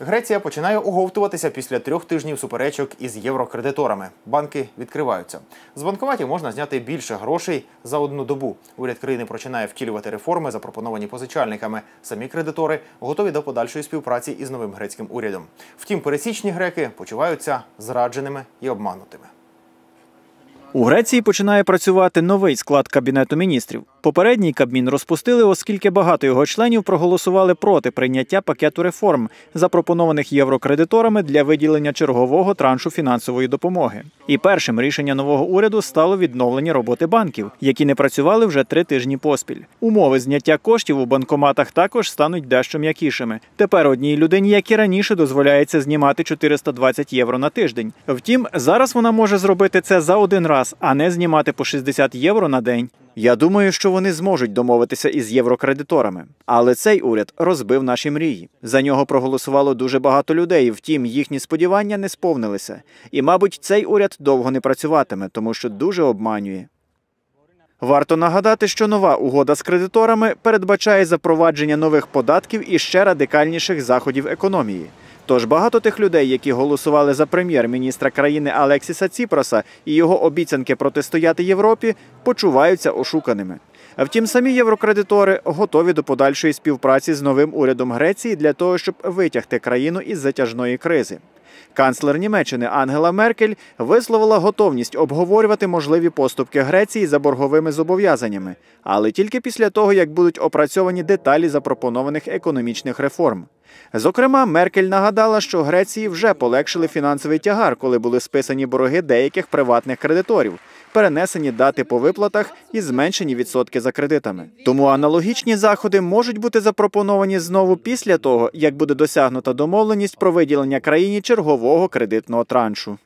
Греція починає оговтуватися після трьох тижнів суперечок із єврокредиторами. Банки відкриваються. З банкоматів можна зняти більше грошей за одну добу. Уряд країни починає втілювати реформи, запропоновані позичальниками. Самі кредитори готові до подальшої співпраці із новим грецьким урядом. Втім, пересічні греки почуваються зрадженими і обманутими. У Греції починає працювати новий склад кабінету міністрів. Попередній кабмін розпустили, оскільки багато його членів проголосували проти прийняття пакету реформ, запропонованих єврокредиторами для виділення чергового траншу фінансової допомоги. І першим рішення нового уряду стало відновлення роботи банків, які не працювали вже три тижні поспіль. Умови зняття коштів у банкоматах також стануть дещо м'якішими. Тепер одній людині, як і раніше, дозволяється знімати 420 євро на тиждень. Втім, зараз вона може зробити це за один раз, а не знімати по 60 євро на день. Я думаю, що вони зможуть домовитися із єврокредиторами. Але цей уряд розбив наші мрії. За нього проголосувало дуже багато людей. Втім, їхні сподівання не сповнилися. І, мабуть, цей уряд довго не працюватиме, тому що дуже обманює. Варто нагадати, що нова угода з кредиторами передбачає запровадження нових податків і ще радикальніших заходів економії. Тож багато тих людей, які голосували за прем'єр-міністра країни Алексіса Ціпроса і його обіцянки протистояти Європі, почуваються ошуканими. Втім, самі єврокредитори готові до подальшої співпраці з новим урядом Греції для того, щоб витягти країну із затяжної кризи. Канцлер Німеччини Ангела Меркель висловила готовність обговорювати можливі поступки Греції за борговими зобов'язаннями, але тільки після того, як будуть опрацьовані деталі запропонованих економічних реформ. Зокрема, Меркель нагадала, що Греції вже полегшили фінансовий тягар, коли були списані борги деяких приватних кредиторів, перенесені дати по виплатах і зменшені відсотки за кредитами. Тому аналогічні заходи можуть бути запропоновані знову після того, як буде досягнута домовленість про виділення країні чергового кредитного траншу.